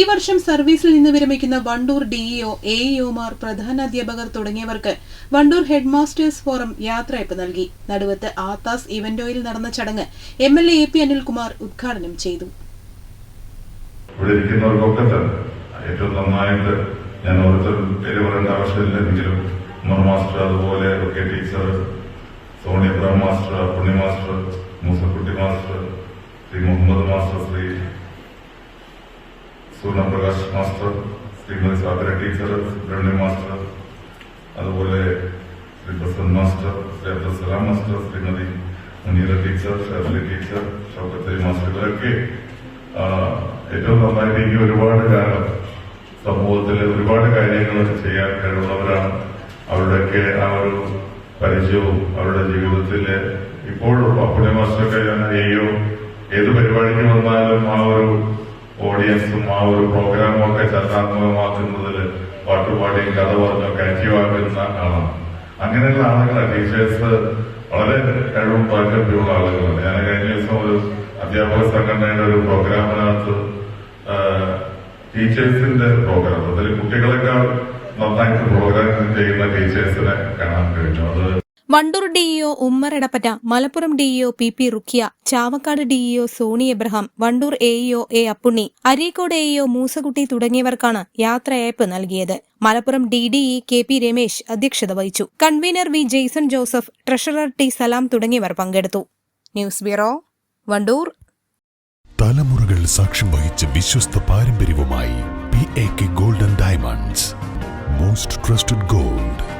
ഈ വർഷം സർവീസിൽ നിന്ന് വിരമിക്കുന്ന വണ്ടൂർ ഡിഇഒ എഇഒമാർ പ്രധാനാധ്യാപകർ തുടങ്ങിയവർക്ക് വണ്ടൂർ ഹെഡ് മാസ്റ്റേഴ്സ് ഫോറം യാത്രയപ്പ് നൽകി. നടുവത്ത് ആത്താസ് ഇവന്റോയിൽ നടന്ന ചടങ്ങ് M L A P Anilkumar ഉദ്ഘാടനം ചെയ്തു. ഇവിടെ പേര് ആവശ്യമില്ലെങ്കിലും മാസ്റ്റർ അതുപോലെ ഒക്കെ teacher Soni Abraham master Punni master Moosakutty master Shri Muhammad master Shri Soornaprakash master Shrimati Sagara teacher Subrahmanya master അതുപോലെ Shri Prasanth master Shri Abdul Salam master Shrimati Muneera teacher Shirley teacher Shoukathali master ഏറ്റവും നന്നായിട്ട് എനിക്ക് ഒരുപാട് കാലം സമൂഹത്തിൽ ഒരുപാട് കാര്യങ്ങൾ ചെയ്യാൻ കഴിവുള്ളവരാണ്. അവരുടെയൊക്കെ ആ ഒരു പരിചയവും അവരുടെ ജീവിതത്തിൽ ഇപ്പോഴും അപ്പുണ്യ മാസ്റ്ററൊക്കെ ഞാൻ ചെയ്യോ ഏത് പരിപാടിക്ക് വന്നാലും ആ ഒരു ഓഡിയൻസും ആ ഒരു പ്രോഗ്രാമും ഒക്കെ ചലനാത്മകമാക്കുന്നതിൽ പാട്ടുപാടിയും കഥ പറഞ്ഞൊക്കെ ആക്റ്റീവ് ആകുന്ന ആളാണ്. അങ്ങനെയുള്ള ആളുകളെ ടീച്ചേഴ്സ് വളരെ കഴിവും താല്പര്യമുള്ള ആളുകളാണ്. ഞാൻ കഴിഞ്ഞ ദിവസം ഒരു അധ്യാപക സംഘടനയുടെ ഒരു പ്രോഗ്രാമിനകത്ത് ടീച്ചേഴ്സിന്റെ പ്രോഗ്രാം അതിൽ കുട്ടികളെക്കാൾ നന്നായിട്ട് പ്രോഗ്രാം ചെയ്യുന്ന ടീച്ചേഴ്സിനെ കാണാൻ കഴിഞ്ഞു. അത് Wandoor DEO Ummer Edappatta Malappuram DEO P P Rukkiya Chavakkad DEO Soni Abraham Wandoor AEO A Appunni Areekode AEO Moosakutty തുടങ്ങിയവർക്കാണ് യാത്രയയപ്പ് നൽകിയത്. Malappuram D D E K P Ramesh അധ്യക്ഷത വഹിച്ചു. Convener V Jaison Joseph treasurer T Salam തുടങ്ങിയവർ പങ്കെടുത്തു. News bureau Wandoor. തലമുറകൾ സാക്ഷ്യം വഹിച്ച വിശ്വസ്ത പാരമ്പര്യവുമായി golden diamonds. Most trusted gold.